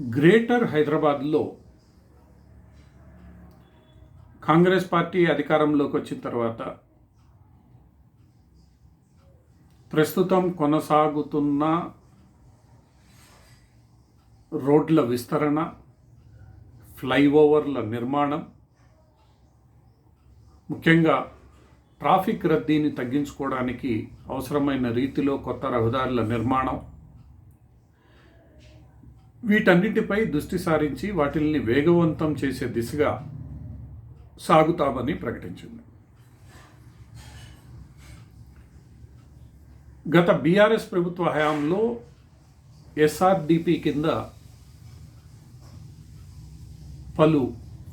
Greater హైదరాబాద్లో Congress party అధికారంలోకి వచ్చిన తర్వాత ప్రస్తుతం కొనసాగుతున్న రోడ్ల విస్తరణ ఫ్లైఓవర్ల నిర్మాణం ముఖ్యంగా ట్రాఫిక్ రద్దీని తగ్గించుకోవడానికి అవసరమైన రీతిలో కొత్త రహదారుల నిర్మాణం వీటన్నిటిపై దృష్టి సారించి వాటిల్ని వేగవంతం చేసే దిశగా సాగుతామని ప్రకటించింది. గత బీఆర్ఎస్ ప్రభుత్వ హయాంలో ఎస్ఆర్డిపి కింద పలు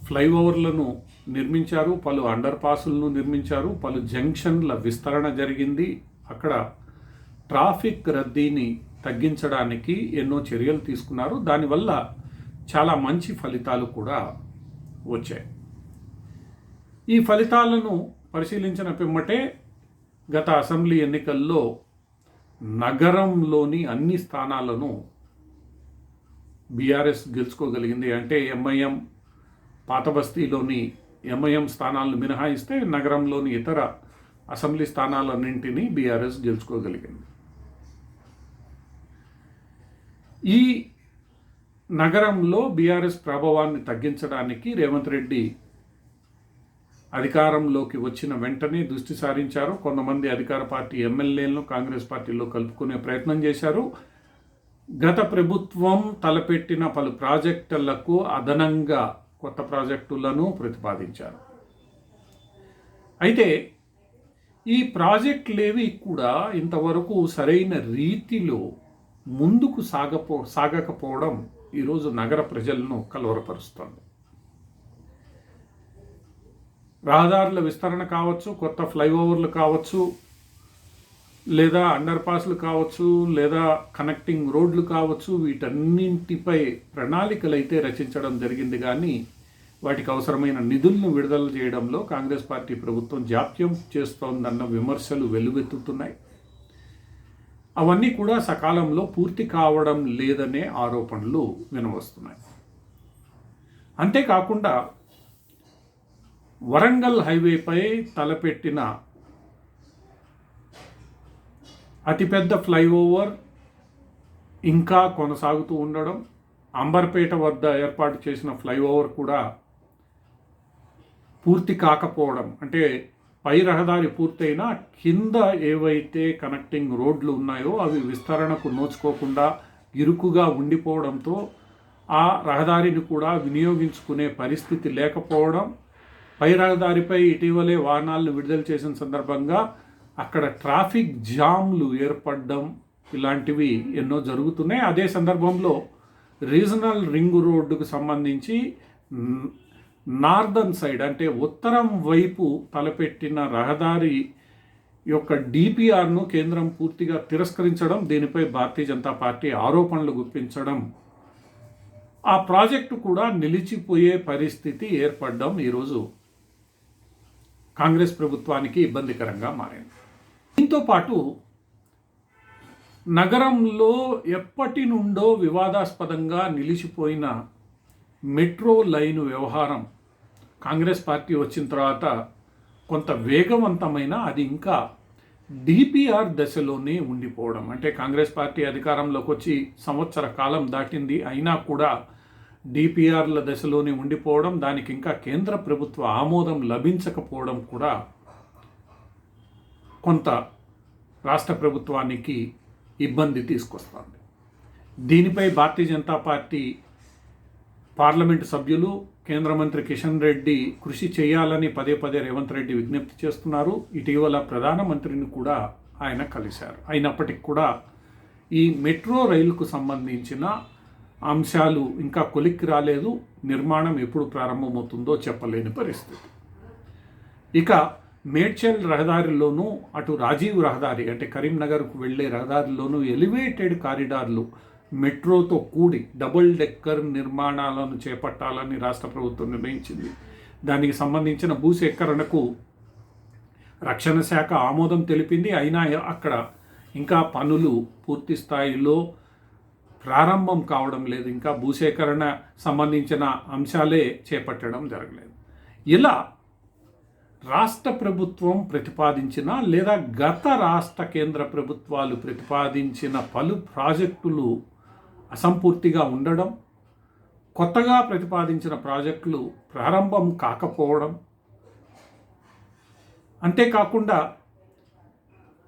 ఫ్లైఓవర్లను నిర్మించారు పలు అండర్ పాసులను నిర్మించారు పలు జంక్షన్ల విస్తరణ జరిగింది. అక్కడ ట్రాఫిక్ రద్దీని తగ్గించడానికి ఎన్నో చర్యలు తీసుకున్నారు. దానివల్ల చాలా మంచి ఫలితాలు కూడా వచ్చాయి. ఈ ఫలితాలను పరిశీలించిన పిమ్మటే గత అసెంబ్లీ ఎన్నికల్లో నగరంలోని అన్ని స్థానాలను బీఆర్ఎస్ గెలుచుకోగలిగింది. అంటే ఎంఐఎం పాతబస్తీలోని ఎంఐఎం స్థానాలను మినహాయిస్తే నగరంలోని ఇతర అసెంబ్లీ స్థానాలన్నింటినీ బీఆర్ఎస్ గెలుచుకోగలిగింది. ఈ నగరంలో బీఆర్ఎస్ ప్రభావాన్ని తగ్గించడానికి రేవంత్ రెడ్డి అధికారంలోకి వచ్చిన వెంటనే దృష్టి సారించారు. కొంతమంది అధికార పార్టీ ఎమ్మెల్యేలను కాంగ్రెస్ పార్టీలో కలుపుకునే ప్రయత్నం చేశారు. గత ప్రభుత్వం తలపెట్టిన పలు ప్రాజెక్టులకు అదనంగా కొత్త ప్రాజెక్టులను ప్రతిపాదించారు. అయితే ఈ ప్రాజెక్టులేవి కూడా ఇంతవరకు సరైన రీతిలో ముందుకు సాగపో సాగకపోవడం ఈరోజు నగర ప్రజలను కలవరపరుస్తోంది. రహదారుల విస్తరణ కావచ్చు కొత్త ఫ్లైఓవర్లు కావచ్చు లేదా అండర్ పాస్లు కావచ్చు లేదా కనెక్టింగ్ రోడ్లు కావచ్చు వీటన్నింటిపై ప్రణాళికలు అయితే రచించడం జరిగింది. కానీ వాటికి అవసరమైన నిధులను విడుదల చేయడంలో కాంగ్రెస్ పార్టీ ప్రభుత్వం జాప్యం చేస్తోందన్న విమర్శలు వెల్లువెత్తుతున్నాయి. అవన్నీ కూడా సకాలంలో పూర్తి కావడం లేదనే ఆరోపణలు వినవస్తున్నాయి. అంతేకాకుండా వరంగల్ హైవేపై తలపెట్టిన అతిపెద్ద ఫ్లైఓవర్ ఇంకా కొనసాగుతూ ఉండడం అంబర్పేట వద్ద ఏర్పాటు చేసిన ఫ్లైఓవర్ కూడా పూర్తి కాకపోవడం అంటే పై రహదారి పూర్తయినా కింద ఏవైతే కనెక్టింగ్ రోడ్లు ఉన్నాయో అవి విస్తరణకు నోచుకోకుండా ఇరుకుగా ఉండిపోవడంతో ఆ రహదారిని కూడా వినియోగించుకునే పరిస్థితి లేకపోవడం పై రహదారిపై ఇటీవలే వాహనాలను విడుదల చేసిన సందర్భంగా అక్కడ ట్రాఫిక్ జామ్లు ఏర్పడడం ఇలాంటివి ఎన్నో జరుగుతున్నాయి. అదే సందర్భంలో రీజనల్ రింగ్ రోడ్డుకు సంబంధించి నార్దర్న్ సైడ్ అంటే ఉత్తరం వైపు తలపెట్టిన రహదారి యొక్క డిపిఆర్ను కేంద్రం పూర్తిగా తిరస్కరించడం దీనిపై భారతీయ జనతా పార్టీ ఆరోపణలు గుప్పించడం ఆ ప్రాజెక్టు కూడా నిలిచిపోయే పరిస్థితి ఏర్పడడం ఈరోజు కాంగ్రెస్ ప్రభుత్వానికి ఇబ్బందికరంగా మారింది. దీంతో పాటు నగరంలో ఎప్పటి నుండో వివాదాస్పదంగా నిలిచిపోయిన మెట్రో లైను వ్యవహారం కాంగ్రెస్ పార్టీ వచ్చిన తర్వాత కొంత వేగవంతమైన అది ఇంకా డిపిఆర్ దశలోనే ఉండిపోవడం. అంటే కాంగ్రెస్ పార్టీ అధికారంలోకి వచ్చి సంవత్సర కాలం దాటింది అయినా కూడా డిపిఆర్ల దశలోనే ఉండిపోవడం దానికి ఇంకా కేంద్ర ప్రభుత్వ ఆమోదం లభించకపోవడం కూడా కొంత రాష్ట్ర ప్రభుత్వానికి ఇబ్బంది తీసుకొస్తుంది. దీనిపై భారతీయ జనతా పార్టీ పార్లమెంటు సభ్యులు కేంద్ర మంత్రి కిషన్ రెడ్డి కృషి చేయాలని పదే పదే రేవంత్ రెడ్డి విజ్ఞప్తి చేస్తున్నారు. ఇటీవల ప్రధానమంత్రిని కూడా ఆయన కలిశారు. అయినప్పటికీ కూడా ఈ మెట్రో రైలుకు సంబంధించిన అంశాలు ఇంకా కొలిక్కి రాలేదు. నిర్మాణం ఎప్పుడు ప్రారంభమవుతుందో చెప్పలేని పరిస్థితి. ఇక మేడ్చల్ రహదారిలోనూ అటు రాజీవ్ రహదారి అంటే కరీంనగర్కు వెళ్ళే రహదారిలోనూ ఎలివేటెడ్ కారిడార్లు మెట్రోతో కూడి డబుల్ డెక్కర్ నిర్మాణాలను చేపట్టాలని రాష్ట్ర ప్రభుత్వం నిర్ణయించింది. దానికి సంబంధించిన భూసేకరణకు రక్షణ శాఖ ఆమోదం తెలిపింది. అయినా అక్కడ ఇంకా పనులు పూర్తి స్థాయిలో ప్రారంభం కావడం లేదు. ఇంకా భూసేకరణ సంబంధించిన అంశాలే చేపట్టడం జరగలేదు. ఇలా రాష్ట్ర ప్రభుత్వం ప్రతిపాదించిన లేదా గత రాష్ట్ర కేంద్ర ప్రభుత్వాలు ప్రతిపాదించిన పలు ప్రాజెక్టులు అసంపూర్తిగా ఉండడం కొత్తగా ప్రతిపాదించిన ప్రాజెక్టులు ప్రారంభం కాకపోవడం అంతేకాకుండా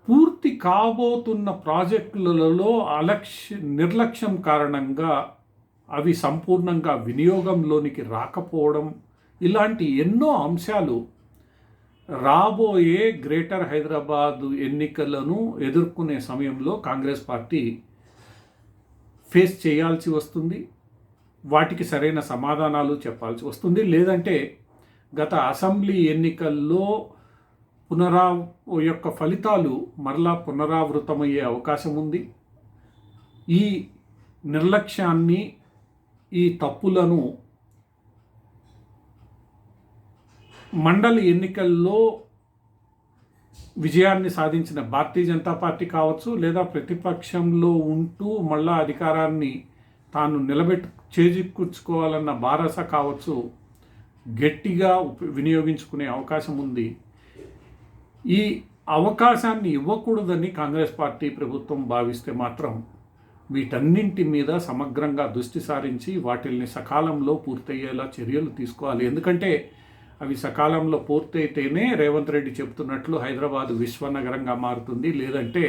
పూర్తి కాబోతున్న ప్రాజెక్టులలో అలక్ష్య నిర్లక్ష్యం కారణంగా అవి సంపూర్ణంగా వినియోగంలోనికి రాకపోవడం ఇలాంటి ఎన్నో అంశాలు రాబోయే గ్రేటర్ హైదరాబాదు ఎన్నికలను ఎదుర్కొనే సమయంలో కాంగ్రెస్ పార్టీ ఫేస్ చేయాల్సి వస్తుంది వాటికి సరైన సమాధానాలు చెప్పాల్సి వస్తుంది. లేదంటే గత అసెంబ్లీ ఎన్నికల్లో పునరా యొక్క ఫలితాలు మరలా పునరావృతమయ్యే అవకాశం ఉంది. ఈ నిర్లక్ష్యాన్ని ఈ తప్పులను మండలి ఎన్నికల్లో విజయాన్ని సాధించిన భారతీయ జనతా పార్టీ కావచ్చు లేదా ప్రతిపక్షంలో ఉంటూ మళ్ళా అధికారాన్ని తాను నిలబెట్టు చేజిక్కుంచుకోవాలన్న బారస కావచ్చు గట్టిగా వినియోగించుకునే అవకాశం ఉంది. ఈ అవకాశాన్ని ఇవ్వకూడదని కాంగ్రెస్ పార్టీ ప్రభుత్వం భావిస్తే మాత్రం వీటన్నింటి మీద సమగ్రంగా దృష్టి సారించి వాటిల్ని సకాలంలో పూర్తయ్యేలా చర్యలు తీసుకోవాలి. ఎందుకంటే అవి సకాలంలో పూర్తయితేనే రేవంత్ రెడ్డి చెప్తున్నట్లు హైదరాబాద్ విశ్వనగరంగా మారుతుంది. లేదంటే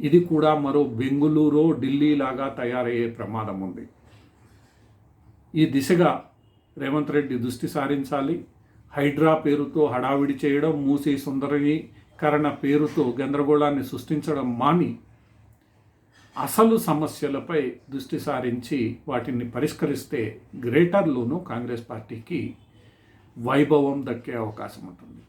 ఇది కూడా మరో బెంగుళూరు ఢిల్లీ లాగా తయారయ్యే ప్రమాదం ఉంది. ఈ దిశగా రేవంత్ రెడ్డి దృష్టి సారించాలి. హైడ్రా పేరుతో హడావిడి చేయడం మూసి సుందరీకరణ పేరుతో గందరగోళాన్ని సృష్టించడం మాని అసలు సమస్యలపై దృష్టి సారించి వాటిని పరిష్కరిస్తే గ్రేటర్లోనూ కాంగ్రెస్ పార్టీకి వైభవం దక్కే అవకాశం ఉంటుంది.